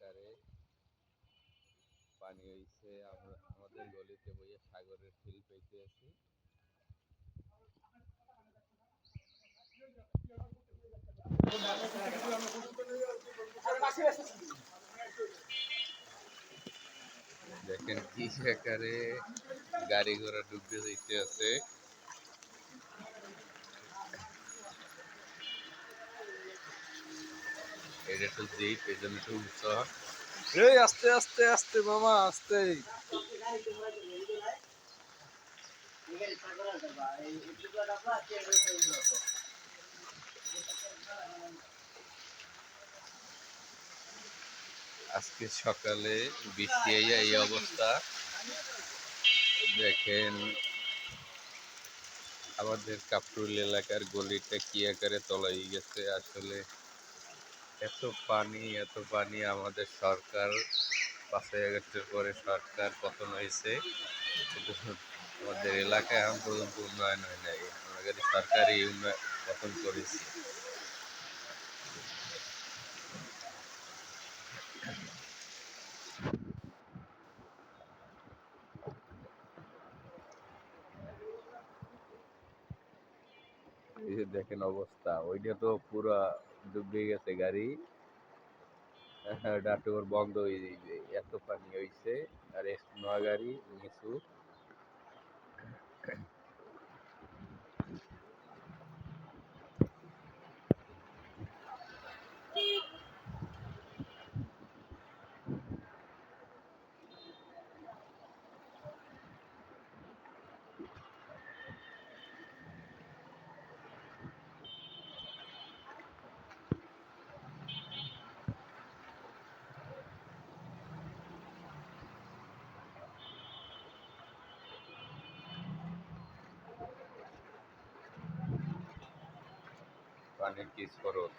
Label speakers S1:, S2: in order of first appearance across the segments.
S1: আকারে পানি হয়েছে আমরা, আমাদের গলিতে বইয়ে সাগরের ফিল পেতে আছি দেখেন কি আকারে গাড়ি ঘোড়া ডুবতে যাইতে আছে এটা একটু জিপ এই জন্য একটু
S2: এই আস্তে আস্তে আস্তে মামা আস্তে
S1: আজকে সকালে বৃষ্টি এই অবস্থা। দেখেন আমাদের কাপরুল এলাকার গলিটা কি আকারে তলাই গেছে আসলে এত পানি এত পানি আমাদের সরকার পাঁচই আগস্টের পরে সরকার পতন হয়েছে। আমাদের এলাকায় এখন পর্যন্ত উন্নয়ন হয় নাই। আমাদের সরকারই উন্নয়ন পতন করেছে। দেখেন অবস্থা, ওইটা তো পুরা ডুবে গেছে গাড়ি। ডাটোর বন্ধ হয়ে এত পানি হয়েছে আর নয় গাড়ি নিচু। পানির কিস স্রোত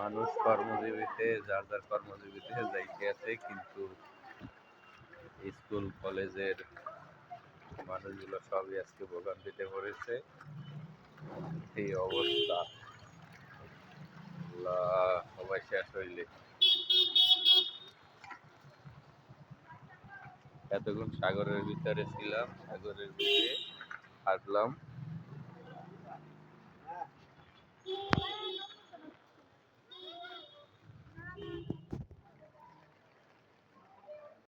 S1: মানুষ কর্মজীবীতে, যার যার কর্মজীবীতে যাইতে আছে, কিন্তু স্কুল, কলেজের মানুষগুলো সবই আজকে ভোগান্তিতে পড়েছে। এই অবস্থা। সবাই শেষ হইলে। এতক্ষণ সাগরের ভিতরে ছিলাম, সাগরের ভিতরে হাঁটলাম।